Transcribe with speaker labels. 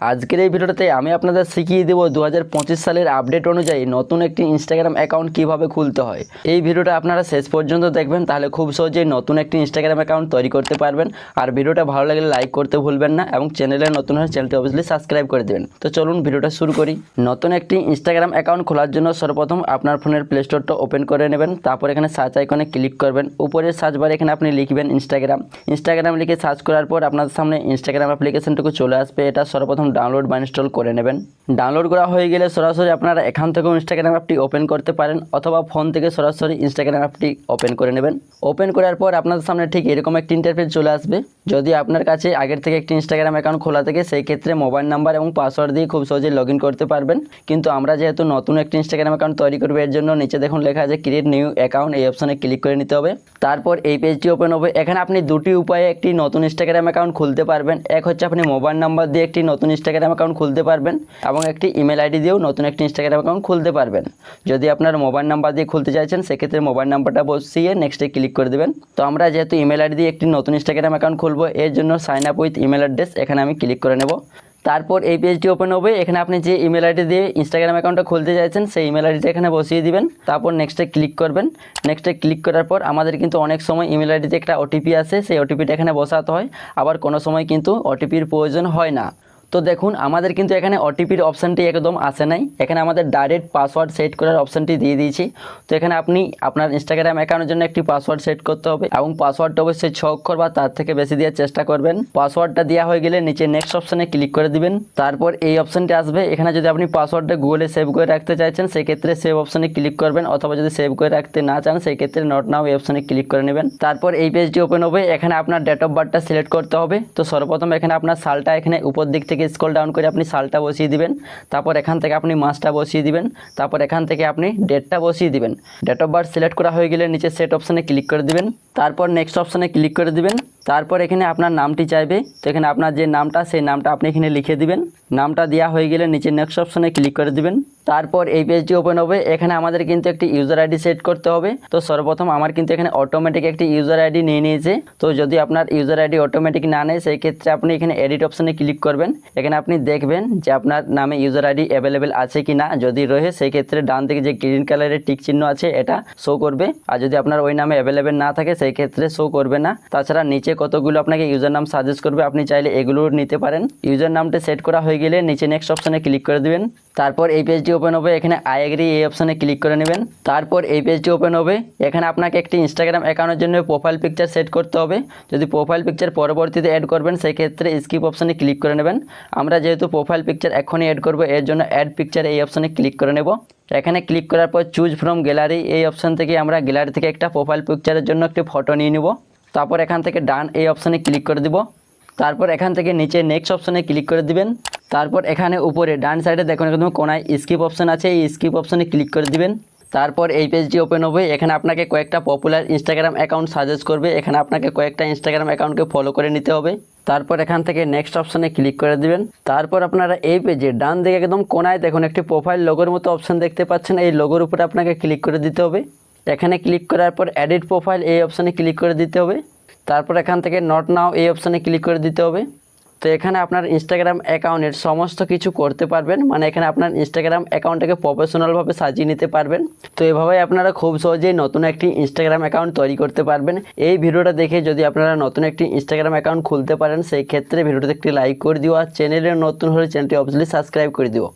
Speaker 1: আজকের এই ভিডিওটাতে আমি আপনাদের শিখিয়ে দেবো দু হাজার পঁচিশ সালের আপডেট অনুযায়ী নতুন একটি ইনস্টাগ্রাম অ্যাকাউন্ট কীভাবে খুলতে হয়। এই ভিডিওটা আপনারা শেষ পর্যন্ত দেখবেন, তাহলে খুব সহজেই নতুন একটি ইনস্টাগ্রাম অ্যাকাউন্ট তৈরি করতে পারবেন। আর ভিডিওটা ভালো লাগলে লাইক করতে ভুলবেন না এবং চ্যানেলে নতুন হলে চ্যানেলটি অবশ্যই সাবস্ক্রাইব করে দেবেন। তো চলুন ভিডিওটা শুরু করি। নতুন একটি ইনস্টাগ্রাম অ্যাকাউন্ট খোলার জন্য সর্বপ্রথম আপনার ফোনের প্লে স্টোরটা ওপেন করে নেবেন। তারপর এখানে সার্চ আইকনে ক্লিক করবেন। উপরের সার্চ বারে এখানে আপনি লিখবেন ইনস্টাগ্রাম ইনস্টাগ্রাম লিখে সার্চ করার পর আপনার সামনে ইনস্টাগ্রাম অ্যাপ্লিকেশনটুকু চলে আসবে। এটা সর্বপ্রথম ডাউনলোড বা ইনস্টল করে নেবেন। ডাউনলোড করা হয়ে গেলে সরাসরি আপনারা এখান থেকেও ইনস্টাগ্রাম অ্যাপটি ওপেন করতে পারেন অথবা ফোন থেকে সরাসরি ইনস্টাগ্রাম অ্যাপটি ওপেন করে নেবেন। ওপেন করার পর আপনাদের সামনে ঠিক এরকম একটি ইন্টারফেস চলে আসবে। যদি আপনার কাছে আগের থেকে একটি ইনস্টাগ্রাম অ্যাকাউন্ট খোলা থাকে, সেই ক্ষেত্রে মোবাইল নাম্বার এবং পাসওয়ার্ড দিয়ে খুব সহজেই লগ করতে পারবেন। কিন্তু আমরা যেহেতু নতুন একটি ইনস্টাগ্রাম অ্যাকাউন্ট তৈরি করব, এর জন্য নিচে দেখুন লেখা আছে ক্রিয়েট নিউ অ্যাকাউন্ট এই অপশনে ক্লিক করে নিতে হবে। তারপর এই পেজটি ওপেন হবে। এখানে আপনি দুটি উপায়ে একটি নতুন ইনস্টাগ্রাম অ্যাকাউন্ট খুলতে পারবেন। এক হচ্ছে আপনি মোবাইল নাম্বার দিয়ে একটি নতুন ইনস্টাগ্রাম অ্যাকাউন্ট খুলতে পারবেন এবং একটি ইমেল আইডি দিয়েও নতুন একটি ইনস্টাগ্রাম অ্যাকাউন্ট খুলতে পারবেন। যদি আপনার মোবাইল নাম্বার দিয়ে খুলতে চাইছেন, সেক্ষেত্রে মোবাইল নাম্বারটা বসিয়ে নেক্সটে ক্লিক করে দেবেন। তো আমরা যেহেতু ইমেল আইডি দিয়ে একটি নতুন ইনস্টাগ্রাম অ্যাকাউন্ট খুলবো, এর জন্য sign up with email address এখানে আমি ক্লিক করে নেব। তারপর এই পেজটি ওপেন হবে, এখানে আপনি যে ইমেল আইডি দিয়ে ইনস্টাগ্রাম অ্যাকাউন্টটা খুলতে চাইছেন, সেই ইমেল আইডিটা এখানে বসিয়ে দিবেন। তারপর নেক্সটে ক্লিক করবেন। নেক্সটে ক্লিক করার পর আমাদের কিন্তু অনেক সময় ইমেল আইডিতে একটা ওটিপি আসে সেই ওটিপিটা এখানে বসাতে হয়। আবার কোনো সময় কিন্তু ওটিপির প্রয়োজন হয় না। তো দেখুন, আমাদের কিন্তু এখানে ওটিপির অপশানটি একদম আসে নাই। এখানে আমাদের ডাইরেক্ট পাসওয়ার্ড সেট করার অপশানটি দিয়ে দিয়েছি। তো এখানে আপনি আপনার ইনস্টাগ্রাম অ্যাকাউন্টের জন্য একটি পাসওয়ার্ড সেট করতে হবে এবং পাসওয়ার্ডটা অবশ্যই ছ অক্ষর বা তার থেকে বেশি দেওয়ার চেষ্টা করবেন। পাসওয়ার্ডটা দেওয়া হয়ে গেলে নিচে নেক্সট অপশানে ক্লিক করে দিবেন। তারপর এই অপশানটি আসবে। এখানে যদি আপনি পাসওয়ার্ডটা গুগলে সেভ করে রাখতে চাইছেন সেই ক্ষেত্রে সেভ অপশানে ক্লিক করবেন। অথবা যদি সেভ করে রাখতে না চান সেই ক্ষেত্রে নট নাও এই অপশানে ক্লিক করে নেবেন। তারপর এই পেজটি ওপেন হবে। এখানে আপনার ডেট অফ বার্থটা সিলেক্ট করতে হবে। তো সর্বপ্রথম এখানে আপনার সালটা এখানে উপর দিক থেকে স্ক্রল ডাউন করে আপনি সালটা বসিয়ে দিবেন, তারপর এখান থেকে আপনি মাসটা বসিয়ে দিবেন, তারপর এখান থেকে আপনি ডেটটা বসিয়ে দিবেন। ডেট অফ বার্থ সিলেক্ট করা হয়ে গেলে নিচে সেট অপশানে ক্লিক করে দিবেন, তারপর নেক্সট অপশানে ক্লিক করে দিবেন, তারপর এখানে আপনার নামটি চাইবে, তো এখানে আপনার যে নামটা, সেই নামটা আপনি এখানে লিখে দিবেন। নামটা দেওয়া হয়ে গেলে নিচে নেক্সট অপশানে ক্লিক করে দিবেন। তারপর এই পেজটি ওপেন হবে। এখানে আমাদের কিন্তু একটি ইউজার আইডি সেট করতে হবে। তো সর্বপ্রথম আমার কিন্তু এখানে অটোমেটিক একটি ইউজার আইডি নিয়ে নিয়েছে। তো যদি আপনার ইউজার আইডি অটোমেটিক না নেয়, সেই ক্ষেত্রে আপনি এখানে এডিট অপশানে ক্লিক করবেন। এখানে আপনি দেখবেন যে আপনার নামে ইউজার আইডি অ্যাভেলেবেল আছে কি না যদি রয়ে সেই ক্ষেত্রে ডান দিকে যে গ্রিন কালারের টিক চিহ্ন আছে, এটা শো করবে। আর যদি আপনার ওই নামে অ্যাভেলেবেল না থাকে, সেই ক্ষেত্রে শো করবে না। তাছাড়া নিচে কতগুলো আপনাকে ইউজার নাম সাজেস্ট করবে, আপনি চাইলে এগুলো নিতে পারেন। ইউজার নামটা সেট করা হয়ে গেলে নিচে নেক্সট অপশানে ক্লিক করে দিবেন। তারপর এই পেজটি ওপেন হবে, এখানে আই এগ্রি এই অপশানে ক্লিক করে নেবেন। তারপর এই পেজটি ওপেন হবে, এখানে আপনাকে একটি ইনস্টাগ্রাম অ্যাকাউন্টের জন্য প্রোফাইল পিকচার সেট করতে হবে। যদি প্রোফাইল পিকচার পরবর্তীতে অ্যাড করবেন সেই ক্ষেত্রে স্কিপ অপশানে ক্লিক করে নেবেন। আমরা যেহেতু প্রোফাইল পিকচার এখনই অ্যাড করব, এর জন্য অ্যাড পিকচার এই অপশানে ক্লিক করে নেব। এখানে ক্লিক করার পর চুজ ফ্রম গ্যালারি এই অপশান থেকে আমরা গ্যালারি থেকে একটা প্রোফাইল পিকচারের জন্য একটি ফটো নিয়ে নেব। তারপর এখান থেকে ডান এই অপশানে ক্লিক করে দিব। তারপর এখান থেকে নিচে নেক্সট অপশানে ক্লিক করে দিবেন। তারপর এখানে উপরে ডান সাইডে দেখুন একদম কোনায় স্কিপ অপশন আছে। এই স্কিপ অপশনে ক্লিক করে দিবেন। তারপর এই পেজটি ওপেন হবে। এখানে আপনাকে কয়েকটা পপুলার ইনস্টাগ্রাম অ্যাকাউন্ট সাজেস্ট করবে। এখানে আপনাকে কয়েকটা ইনস্টাগ্রাম অ্যাকাউন্টকে ফলো করে নিতে হবে। তারপর এখান থেকে নেক্সট অপশানে ক্লিক করে দিবেন। তারপর আপনারা এই পেজে ডান দিকে একদম কোনায় দেখুন, একটি প্রোফাইল লোগোর মতো অপশান দেখতে পাচ্ছেন। এই লোগোর উপরে আপনাকে ক্লিক করে দিতে হবে। এখানে ক্লিক করার পর অ্যাডিট প্রোফাইল এই অপশানে ক্লিক করে দিতে হবে। তারপর এখান থেকে নট নাও এই অপশানে ক্লিক করে দিতে হবে। তো এখানে আপনার ইনস্টাগ্রাম অ্যাকাউন্টের সমস্ত কিছু করতে পারবেন। মানে এখানে আপনার ইনস্টাগ্রাম অ্যাকাউন্টটাকে প্রফেশনালভাবে সাজিয়ে নিতে পারবেন। তো এভাবেই আপনারা খুব সহজেই নতুন একটি ইনস্টাগ্রাম অ্যাকাউন্ট তৈরি করতে পারবেন। এই ভিডিওটা দেখে যদি আপনারা নতুন একটি ইনস্টাগ্রাম অ্যাকাউন্ট খুলতে পারেন, সেই ক্ষেত্রে ভিডিওতে একটি লাইক করে দিও আর চ্যানেলে নতুন হলে চ্যানেলটি অবশ্যই সাবস্ক্রাইব করে দিও।